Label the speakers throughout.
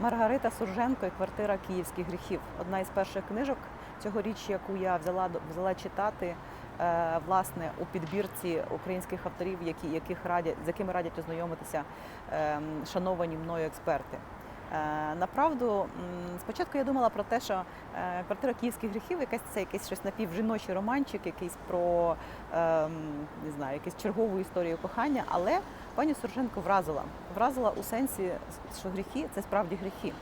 Speaker 1: Маргарита Сурженко і квартира київських гріхів. Одна із перших книжок цьогоріч, яку я взяла взяла читати е, власне у підбірці українських авторів, які яких радять з якими радять ознайомитися е, шановані мною експерти. Е, Направду, спочатку я думала про те, що е, квартира київських гріхів, якась це якийсь щось напівжіночий романчик, якийсь про е, не знаю, якусь чергову історію кохання, але пані Сурженко вразила. Вразила у сенсі, що гріхи це справді гріхи.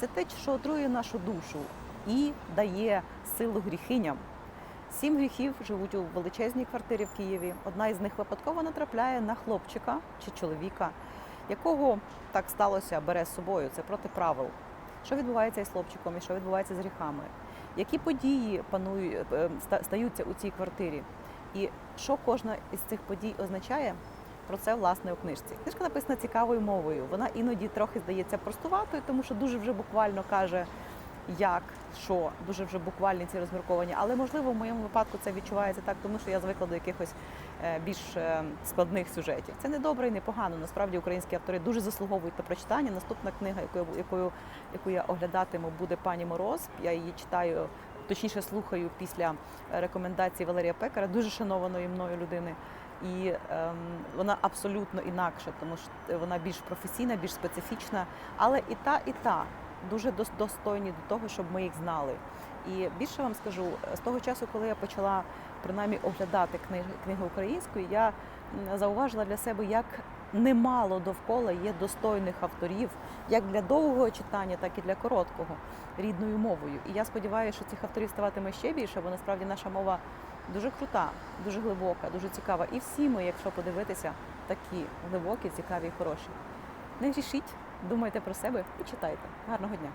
Speaker 1: Це те, що отрує нашу душу і дає силу гріхиням. Сім гріхів живуть у величезній квартирі в Києві. Одна із них випадково натрапляє на хлопчика чи чоловіка, якого так сталося, бере з собою. Це проти правил. Що відбувається із хлопчиком і що відбувається з гріхами? Які події панують, е, стаються у цій квартирі? І що кожна із цих подій означає? Про це власне у книжці. Книжка написана цікавою мовою. Вона іноді трохи здається простуватою, тому що дуже вже буквально каже, як, що, дуже вже буквальні ці розмірковання. Але можливо в моєму випадку це відчувається так, тому що я звикла до якихось е, більш е, складних сюжетів. Це не добре і не погано. Насправді українські автори дуже заслуговують на прочитання. Наступна книга, яку, я- якою, яку я оглядатиму, буде пані Мороз. Я її читаю. Точніше слухаю після е, рекомендацій Валерія Пекара, дуже шанованої мною людини. І ем, вона абсолютно інакша, тому що вона більш професійна, більш специфічна, але і та, і та дуже достойні до того, щоб ми їх знали. І більше вам скажу, з того часу, коли я почала принаймні оглядати книги, книги української, я зауважила для себе, як немало довкола є достойних авторів, як для довгого читання, так і для короткого рідною мовою. І я сподіваюся, що цих авторів ставатиме ще більше, бо насправді наша мова дуже крута, дуже глибока, дуже цікава. І всі ми, якщо подивитися, такі глибокі, цікаві і хороші. Не грішіть, думайте про себе і читайте. Гарного дня!